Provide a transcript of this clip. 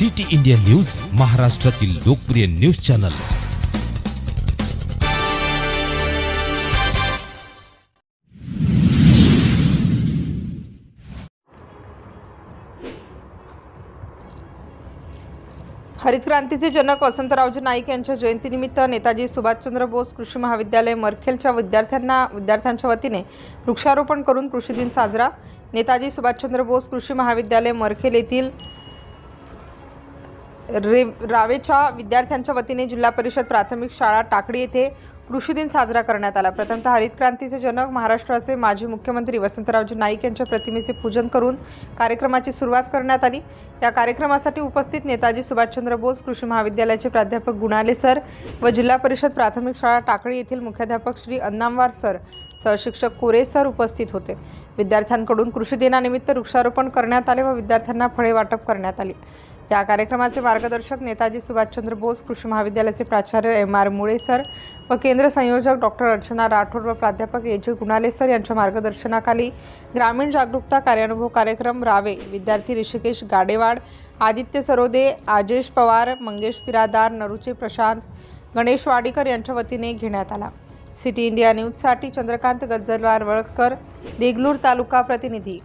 City India news महाराष्ट्रातील लोकप्रिय news channel. हरित क्रांतीचे जनक वसंतरावजी नाईक यांच्या जयंतीनिमित्त नेताजी सुभाषचंद्र बोस कृषी महाविद्यालय मरखेलच्या विद्यार्थ्यांना विद्यार्थ्यांच्या वतीने वृक्षारोपण करून कृषी दिन साजरा. नेताजी सुभाषचंद्र बोस कृषी महाविद्यालय मरखेल येथील रे रावेच्या विद्यार्थ्यांच्या वतीने जिल्हा परिषद प्राथमिक शाळा टाकडी येथे कृषी दिन साजरा करण्यात आला. प्रथमतः हरित क्रांतीचे जनक महाराष्ट्राचे माजी मुख्यमंत्री वसंतरावजी नाईक यांच्या प्रतिमेचे पूजन करून कार्यक्रमाची सुरुवात करण्यात आली. या कार्यक्रमासाठी उपस्थित नेताजी सुभाषचंद्र बोस कृषी महाविद्यालयाचे प्राध्यापक गुणाले सर व जिल्हा परिषद प्राथमिक शाळा टाकळी येथील मुख्याध्यापक श्री अन्नामवार सर सहशिक्षक कोरे सर उपस्थित होते. विद्यार्थ्यांकडून कृषी दिनानिमित्त वृक्षारोपण करण्यात आले व विद्यार्थ्यांना फळे वाटप करण्यात आली. या कार्यक्रमाचे मार्गदर्शक नेताजी सुभाषचंद्र बोस कृषी महाविद्यालयाचे प्राचार्य एम आर मुळे सर व केंद्र संयोजक डॉक्टर अर्चना राठोड व प्राध्यापक ए जे गुणाले सर यांच्या मार्गदर्शनाखाली ग्रामीण जागरूकता कार्यानुभव कार्यक्रम रावे विद्यार्थी ऋषिकेश गाडेवाड आदित्य सरोदे आजेश पवार मंगेश पिरादार नरुचे प्रशांत गणेश वाडीकर यांच्या वतीने घेण्यात आला. सिटी इंडिया न्यूजसाठी चंद्रकांत गज्जलवार वळकर देगलूर तालुका प्रतिनिधी.